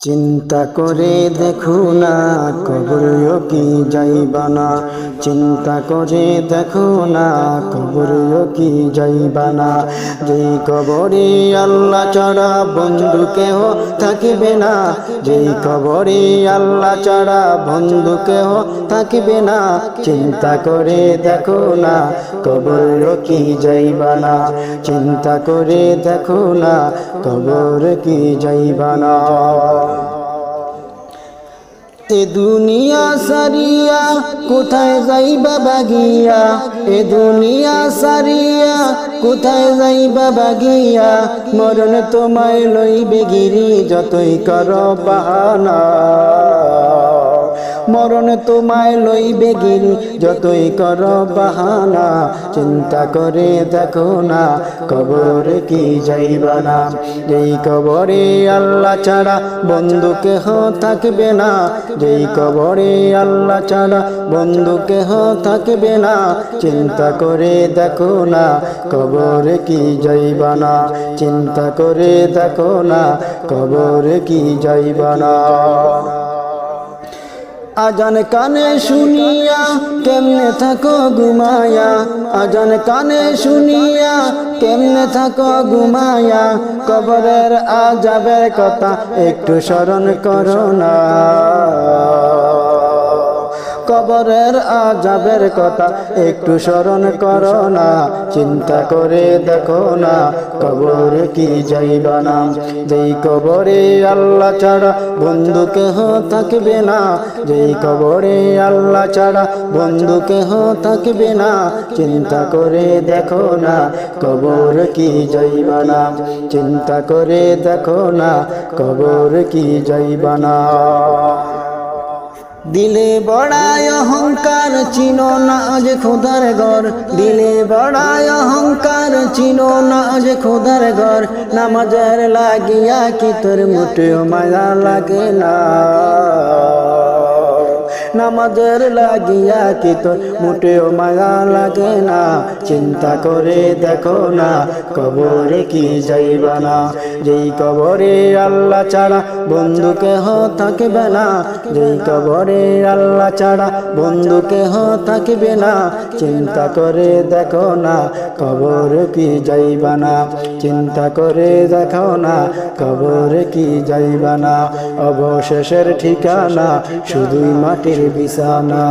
চিন্তা করে দেখো না কবরও কি যাইবা না চিন্তা করে দেখো না কবরও কি যাইবা না কবরে আল্লাহ ছাড়া বন্ধু কেহ থাকিবে না, যেই কবরে আল্লাহ ছাড়া বন্ধু কেহ থাকিবে না। চিন্তা করে দেখো না কবরও কি যাইবা না চিন্তা করে দেখো না, কবর কি যাইবা না এ দুনিয়া সারিয়া কোথায় যাইবা বাগিয়া? এ দুনিয়া সারিয়া কোথায় যাইবা বাগিয়া? মরণ তোমায় লইবে গিরি, যতই কর বাহানা মরণ তোমায় লইবে গিরি যতই কর বাহানা, চিন্তা করে দেখো না, কবরে কি যাইবা না। যেই কবরে আল্লাহ ছাড়া বন্ধু কেহ থাকবে না। যেই কবরে আল্লাহ ছাড়া বন্ধু কেহ থাকবে না। চিন্তা করে দেখো না, কবরে কি যাইবা না। চিন্তা করে দেখো না, কবরে কি যাইবা না। আজান কানে শুনিয়া, কেমনে থাকো ঘুমায়া আজান কানে শুনিয়া, কেমনে থাকো ঘুমায়া কবরের আজাবের কথা একটু স্মরণ করো না। কবরের আজাবের কথা। একটু স্মরণ করো না, চিন্তা করে দেখো না, কবর কি যাইবা না। যেই কবরে আল্লাহ ছাড়া বন্ধু কেহ থাকবে না, যেই কবরে আল্লাহ ছাড়া বন্ধু কেহ থাকবে না, চিন্তা করে দেখো না, কবর কি যাইবা না। চিন্তা করে দেখো না, কবর কি যাইবা না। দিলে বড়ায় অহংকার চিনো না আজ খোদার ঘর। দিলে বড়ায় অহংকার চিনো না আজ খোদার ঘর। নামাজের লাগিয়া কি তোর মোটেও মায়া লাগে না? নামাজের লাগিয়া কি তোর মোটেও মায়া লাগে না। চিন্তা করে দেখো না, কবরে কি যাইবা না। যেই কবরে আল্লাহ ছাড়া বন্ধু কেহ থাকবে না। যেই কবরে আল্লাহ ছাড়া বন্ধু কেহ থাকবে না। চিন্তা করে দেখো না, কবর কি যাইবা না। চিন্তা করে দেখো না, কবর কি যাইবা না। অবশেষের ঠিকানা শুধুই মাটির বিছানা।